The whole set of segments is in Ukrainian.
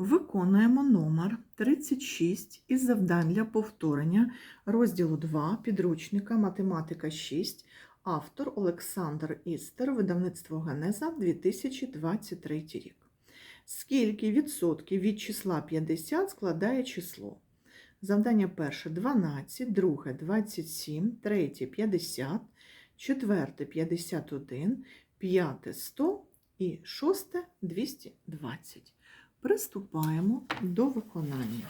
Виконуємо номер 36 із завдань для повторення розділу 2 підручника Математика 6, автор Олександр Істер, видавництво Генеза 2023 рік. Скільки відсотків від числа 50 складає число? Завдання перше 12, друге 27, третє 50, четверте 51, п'яте 100 і шосте 220. Приступаємо до виконання.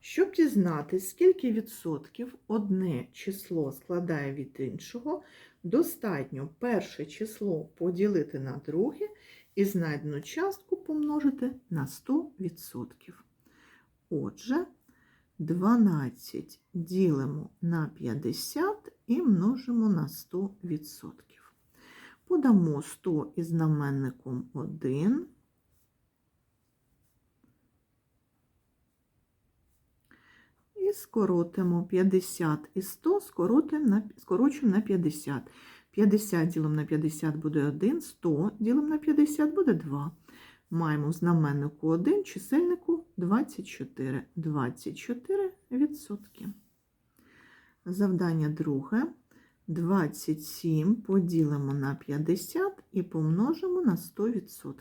Щоб дізнатися, скільки відсотків одне число складає від іншого, достатньо перше число поділити на друге і знайдену частку помножити на 100%. Отже, 12 ділимо на 50 і множимо на 100%. Подамо 100 із знаменником 1. І скоротимо 50 і 100, скоротимо на, скорочуємо на 50. 50 ділимо на 50 буде 1, 100 ділимо на 50 буде 2. Маємо в знаменнику 1, чисельнику 24. 24 відсотки. Завдання друге. 27 поділимо на 50 і помножимо на 100%.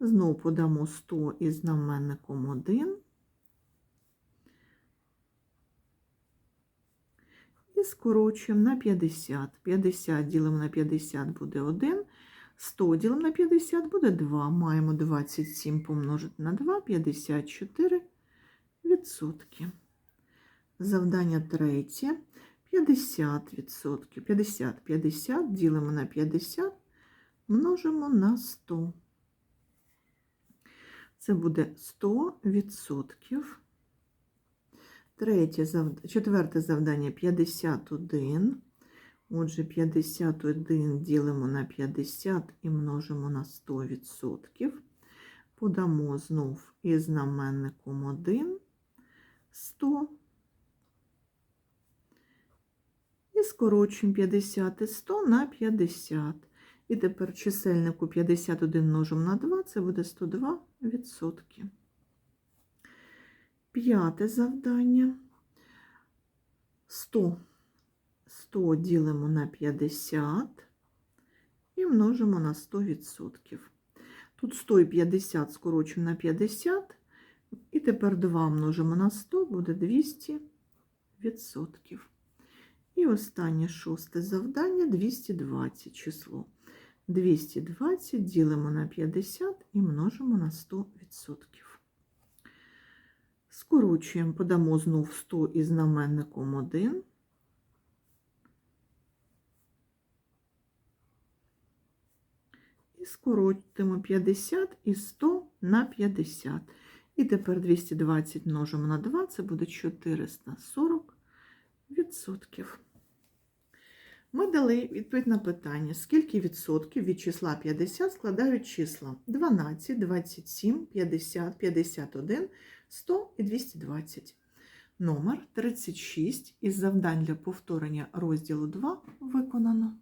Знову подамо 100 із знаменником 1. І скорочуємо на 50. 50 ділимо на 50 буде 1. 100 ділимо на 50 буде 2. Маємо 27 помножити на 2, 54 відсотки. Завдання третє. 50%. 50, 50 ділимо на 50, множимо на 100. Це буде 100%. Третє. Четверте завдання 51. Отже, 51 ділимо на 50 і множимо на 100%. Подамо знов із знаменником 1 100. І скорочуємо 50 і 100 на 50. І тепер чисельнику 51 множимо на 2, це буде 102 відсотки. П'яте завдання. 100. 100 ділимо на 50 і множимо на 100 відсотків. Тут 100 і 50 скорочуємо на 50, і тепер 2 множимо на 100, буде 200 відсотків. І останнє шосте завдання 220 число. 220 ділимо на 50 і множимо на 100%. Скорочуємо, подамо знов 100 із знаменником 1. І скоротимо 50 і 100 на 50. І тепер 220 множимо на 2, це буде 440 відсотків. Ми дали відповідь на питання, скільки відсотків від числа 50 складають числа 12, 27, 50, 51, 100 і 220. Номер 36 із завдань для повторення розділу 2 виконано.